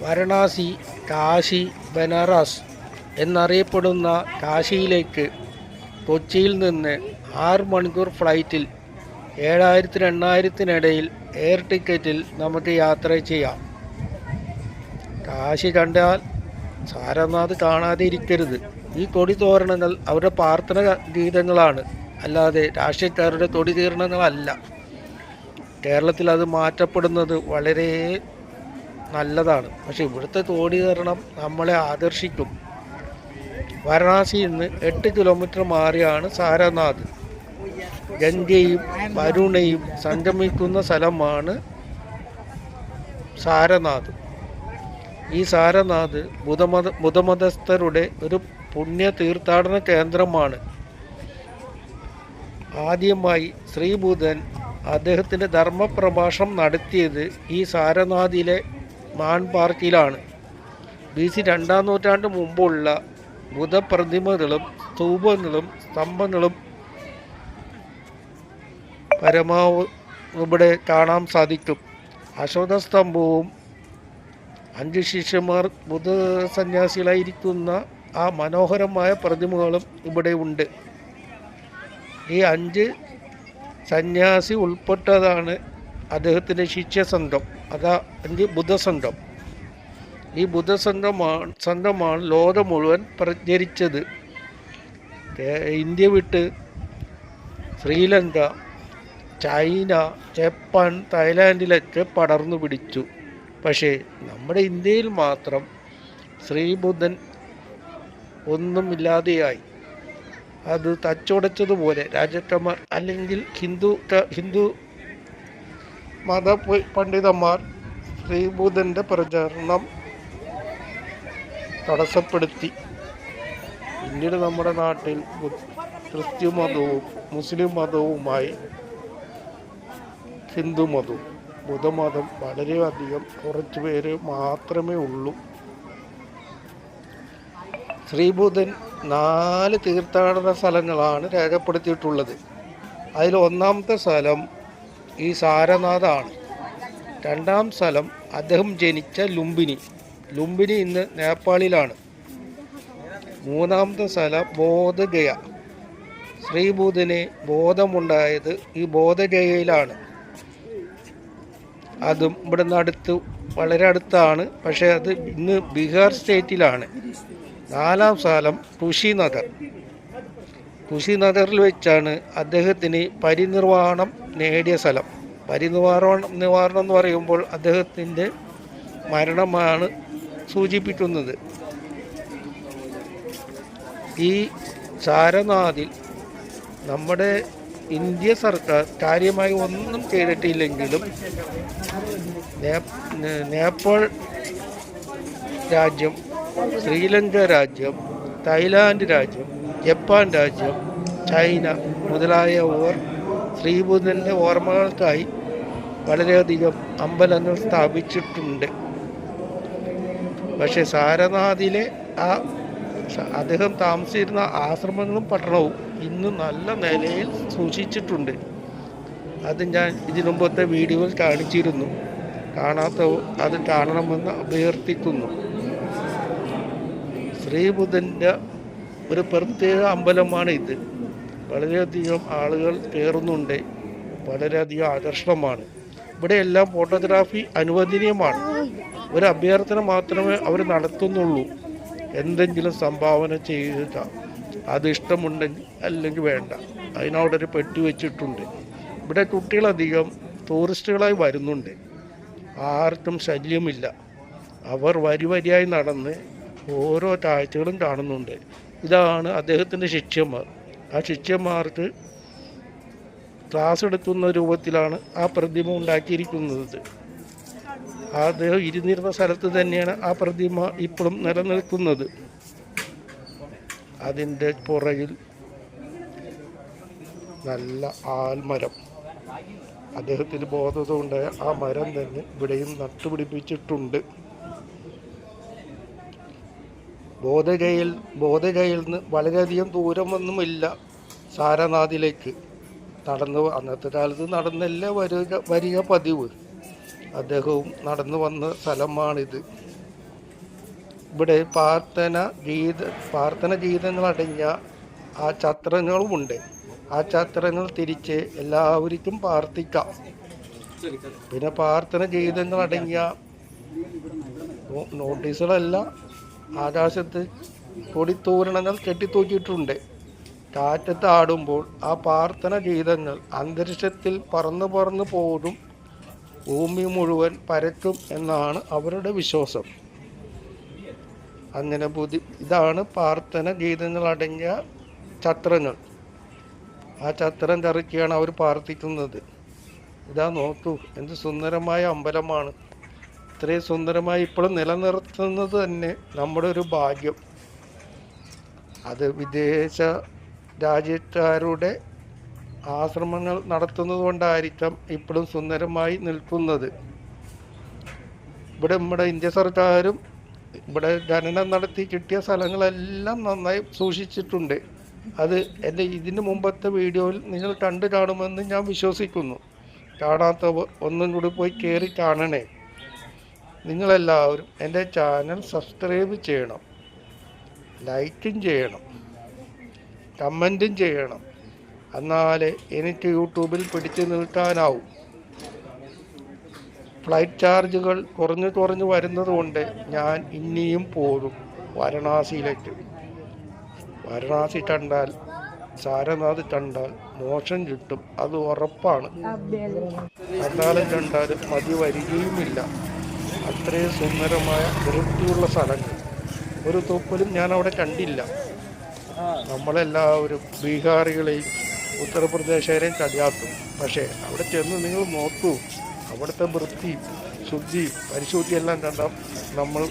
വാരണാസി കാശി ബനാറസ് എന്നറിയപ്പെടുന്ന കാശിയിലേക്ക് കൊച്ചിയിൽ നിന്ന് ആറ് മണിക്കൂർ ഫ്ലൈറ്റിൽ ഏഴായിരത്തി രണ്ടായിരത്തിനിടയിൽ എയർ ടിക്കറ്റിൽ നമുക്ക് യാത്ര ചെയ്യാം. കാശി കണ്ടാൽ സാരനാഥ് കാണാതെ ഇരിക്കരുത്. ഈ കൊടി തോരണങ്ങൾ അവരുടെ പ്രാർത്ഥന ഗീതങ്ങളാണ്. അല്ലാതെ രാഷ്ട്രീയക്കാരുടെ കൊടി തീരണങ്ങളല്ല. കേരളത്തിൽ അത് മാറ്റപ്പെടുന്നത് വളരെ നല്ലതാണ്. പക്ഷെ ഇവിടുത്തെ തോടി തീരണം നമ്മളെ ആദർശിക്കും. വാരണാസിയിൽ നിന്ന് എട്ട് കിലോമീറ്റർ മാറിയാണ് സാരനാഥ്. ഗംഗയും വരുണയും സംഗമിക്കുന്ന സ്ഥലമാണ് സാരനാഥ്. ഈ സാരനാഥ് ബുധമത ബുധമതസ്ഥരുടെ ഒരു പുണ്യ തീർത്ഥാടന കേന്ദ്രമാണ്. ആദ്യമായി ശ്രീബുധൻ അദ്ദേഹത്തിന്റെ ധർമ്മപ്രഭാഷണം നടത്തിയത് ഈ സാരനാഥിലെ മാൻ പാർക്കിലാണ് ബി സി രണ്ടാം നൂറ്റാണ്ട് മുമ്പുള്ള ബുധപ്രതിമകളും സ്തൂപങ്ങളും സ്തംഭങ്ങളും പരമാവധി ഇവിടെ കാണാൻ സാധിക്കും. അശോക സ്തംഭവും അഞ്ച് ശിഷ്യന്മാർ ബുദ്ധ സന്യാസികളായിരിക്കുന്ന ആ മനോഹരമായ പ്രതിമകളും ഇവിടെ ഉണ്ട്. ഈ അഞ്ച് സന്യാസി ഉൾപ്പെട്ടതാണ് അദ്ദേഹത്തിന്റെ ശിഷ്യസംഘം അതാ അഞ്ച് ബുദ്ധസംഘം. ഈ ബുദ്ധസംഘമാണ് സംഘമാണ് ലോകം മുഴുവൻ പ്രചരിച്ചത്. ഇന്ത്യ വിട്ട് ശ്രീലങ്ക ചൈന ജപ്പാൻ തായ്ലാൻഡിലൊക്കെ പടർന്നു പിടിച്ചു. പക്ഷേ നമ്മുടെ ഇന്ത്യയിൽ മാത്രം ശ്രീബുദ്ധൻ ഒന്നുമില്ലാതെയായി അത് തച്ചുടച്ചതുപോലെ രാജാക്കന്മാർ അല്ലെങ്കിൽ ഹിന്ദു ഹിന്ദു മത പണ്ഡിതന്മാർ ശ്രീബുദ്ധന്റെ പ്രചരണം തടസ്സപ്പെടുത്തി. പിന്നീട് നമ്മുടെ നാട്ടിൽ ക്രിസ്ത്യൻ മതവും മുസ്ലിം മതവുമായി ഹിന്ദു മതവും ബുദ്ധമതം വളരെയധികം കുറച്ച് പേര് മാത്രമേ ഉള്ളൂ. ശ്രീബുദ്ധൻ നാല് തീർത്ഥാടന സ്ഥലങ്ങളാണ് രേഖപ്പെടുത്തിയിട്ടുള്ളത്. അതിൽ ഒന്നാമത്തെ സ്ഥലം ഈ സാരനാഥാണ്. രണ്ടാം സ്ഥലം അദ്ദേഹം ജനിച്ച ലുംബിനി. ലുംബിനി ഇന്ന് നേപ്പാളിലാണ്. മൂന്നാമത്തെ സ്ഥലം ബോധഗയ. ശ്രീബുദ്ധന് ബോധമുണ്ടായത് ഈ ബോധഗയയിലാണ്. അതും ഇവിടെ നിന്ന് അടുത്ത് വളരെ അടുത്താണ്. പക്ഷേ അത് ഇന്ന് ബീഹാർ സ്റ്റേറ്റിലാണ്. നാലാം സ്ഥലം കുശിനഗർ കുശിനഗറിൽ വെച്ചാണ് അദ്ദേഹത്തിന് പരിനിർവഹണം നേടിയ സ്ഥലം. പരിനിർവാണം നിവാരണം എന്ന് പറയുമ്പോൾ അദ്ദേഹത്തിന്റെ മരണമാണ് സൂചിപ്പിക്കുന്നത്. ഈ സാരനാഥിൽ നമ്മുടെ ഇന്ത്യ സർക്കാർ കാര്യമായി ഒന്നും ചെയ്തിട്ടില്ലെങ്കിലും നേപ്പാൾ രാജ്യം ശ്രീലങ്ക രാജ്യം തായ്ലാൻഡ് രാജ്യം ജപ്പാൻ രാജ്യം ചൈന മുതലായവർ ശ്രീബുദ്ധന്റെ ഓർമ്മകൾക്കായി വളരെയധികം അമ്പലങ്ങൾ സ്ഥാപിച്ചിട്ടുണ്ട്. പക്ഷേ സാരനാഥിലെ ആ അദ്ദേഹം താമസിച്ചിരുന്ന ആശ്രമങ്ങളും പട്ടണവും ഇന്ന് നല്ല നിലയിൽ സൂക്ഷിച്ചിട്ടുണ്ട്. അത് ഞാൻ ഇതിനുമ്പത്തെ വീഡിയോയിൽ കാണിച്ചിരുന്നു. കാണാത്ത അത് കാണണമെന്ന് അഭ്യർത്ഥിക്കുന്നു. ശ്രീബുദ്ധന്റെ ഒരു പ്രത്യേക അമ്പലമാണ് ഇത്. വളരെയധികം ആളുകൾ കയറുന്നുണ്ട്. വളരെയധികം ആകർഷണമാണ്. ഇവിടെ എല്ലാം ഫോട്ടോഗ്രാഫി അനുവദനീയമാണ്. ഒരു അഭ്യർത്ഥന മാത്രമേ അവർ നടത്തുന്നുള്ളൂ. എന്തെങ്കിലും സംഭാവന ചെയ്യുക അത് ഇഷ്ടമുണ്ടെങ്കിൽ അല്ലെങ്കിൽ വേണ്ട. അതിനവിടൊരു പെട്ടി വെച്ചിട്ടുണ്ട്. ഇവിടെ കുട്ടികളധികം ടൂറിസ്റ്റുകളായി വരുന്നുണ്ട്. ആർക്കും ശല്യമില്ല. അവർ വരി വരിയായി നടന്ന് ഓരോ കാഴ്ചകളും കാണുന്നുണ്ട്. ഇതാണ് അദ്ദേഹത്തിന്റെ ശിഷ്യന്മാർ. ആ ശിഷ്യന്മാർക്ക് ക്ലാസ് എടുക്കുന്ന രൂപത്തിലാണ് ആ പ്രതിമ ഉണ്ടാക്കിയിരിക്കുന്നത്. അദ്ദേഹം ഇരുന്നിരുന്ന സ്ഥലത്ത് തന്നെയാണ് ആ പ്രതിമ ഇപ്പോഴും നിലനിൽക്കുന്നത്. അതിന്റെ പുറകിൽ നല്ല ആൽമരം. അദ്ദേഹത്തിന് ബോധത ഉണ്ടായ ആ മരം തന്നെ ഇവിടെയും നട്ടുപിടിപ്പിച്ചിട്ടുണ്ട്. ബോധഗയിൽ ബോധഗയിൽ നിന്ന് വളരെയധികം ദൂരമൊന്നുമില്ല സാരനാഥിലേക്ക്. നടന്നു അന്നത്തെ കാലത്ത് നടന്നല്ല വരിക വരിക പതിവ്. അദ്ദേഹവും നടന്നു വന്ന സ്ഥലമാണിത്. ഇവിടെ പ്രാർത്ഥന ഗീത പ്രാർത്ഥന ഗീതങ്ങളടങ്ങിയ ആ ചത്രങ്ങളുമുണ്ട്. ആ ചത്രങ്ങൾ തിരിച്ച് എല്ലാവർക്കും പ്രാർത്ഥിക്കാം. പിന്നെ പ്രാർത്ഥന ഗീതങ്ങളടങ്ങിയ നോട്ടീസുകളല്ല ആകാശത്ത് കൊടിത്തോരണങ്ങൾ കെട്ടിത്തൂക്കിയിട്ടുണ്ട്. കാറ്റത്ത് ആടുമ്പോൾ ആ പ്രാർത്ഥന ഗീതങ്ങൾ അന്തരീക്ഷത്തിൽ പറന്നു പറന്നു പോകും ഭൂമി മുഴുവൻ പരക്കും എന്നാണ് അവരുടെ വിശ്വാസം. അങ്ങനെ ബുദ്ധി ഇതാണ് പ്രാർത്ഥന ഗീതങ്ങൾ അടങ്ങിയ ചത്രങ്ങൾ. ആ ചത്രം കറക്കിയാണ് അവർ പ്രാർത്ഥിക്കുന്നത്. ഇതാ നോക്കൂ എന്ത് സുന്ദരമായ അമ്പലമാണ്. ഇത്രയും സുന്ദരമായി ഇപ്പോഴും നിലനിർത്തുന്നത് തന്നെ നമ്മുടെ ഒരു ഭാഗ്യം. അത് വിദേശ രാജ്യക്കാരുടെ ആശ്രമങ്ങൾ നടത്തുന്നത് കൊണ്ടായിരിക്കാം ഇപ്പോഴും സുന്ദരമായി നിൽക്കുന്നത്. ഇവിടെ നമ്മുടെ ഇന്ത്യ സർക്കാരും ഇവിടെ ഖനനം നടത്തി കിട്ടിയ സ്ഥലങ്ങളെല്ലാം നന്നായി സൂക്ഷിച്ചിട്ടുണ്ട്. അത് എന്റെ ഇതിന് മുമ്പത്തെ വീഡിയോയിൽ നിങ്ങൾ കണ്ടു കാണുമെന്ന് ഞാൻ വിശ്വസിക്കുന്നു. കാണാത്തവ ഒന്നും കൂടി പോയി കയറി കാണണേ. നിങ്ങളെല്ലാവരും എന്റെ ചാനൽ സബ്സ്ക്രൈബ് ചെയ്യണം. ലൈക്കും ചെയ്യണം. കമന്റും ചെയ്യണം. എന്നാലേ എനിക്ക് യൂട്യൂബിൽ പിടിച്ചു നിൽക്കാനാവും ഫ്ലൈറ്റ് ചാർജുകൾ കുറഞ്ഞു കുറഞ്ഞു വരുന്നതുകൊണ്ട് ഞാൻ ഇനിയും പോകും വാരണാസിയിലേക്ക്. വാരണാസി കണ്ടാൽ സാരനാഥ് കണ്ടാൽ മോശം കിട്ടും. അത് ഉറപ്പാണ്. കണ്ടാലും കണ്ടാലും മതി വരികയുമില്ല. അത്രയും സുന്ദരമായ വൃത്തിയുള്ള സ്ഥലങ്ങൾ. ഒരു തൂപ്പലും ഞാൻ അവിടെ കണ്ടില്ല. നമ്മളെല്ലാവരും ബീഹാറികളെയും ഉത്തർപ്രദേശുകാരെയും കളിയാക്കും പക്ഷേ അവിടെ ചെന്ന് നിങ്ങൾ നോക്കൂ. അവിടുത്തെ വൃത്തി ശുദ്ധി പരിശുദ്ധി എല്ലാം കണ്ടാൽ നമ്മൾ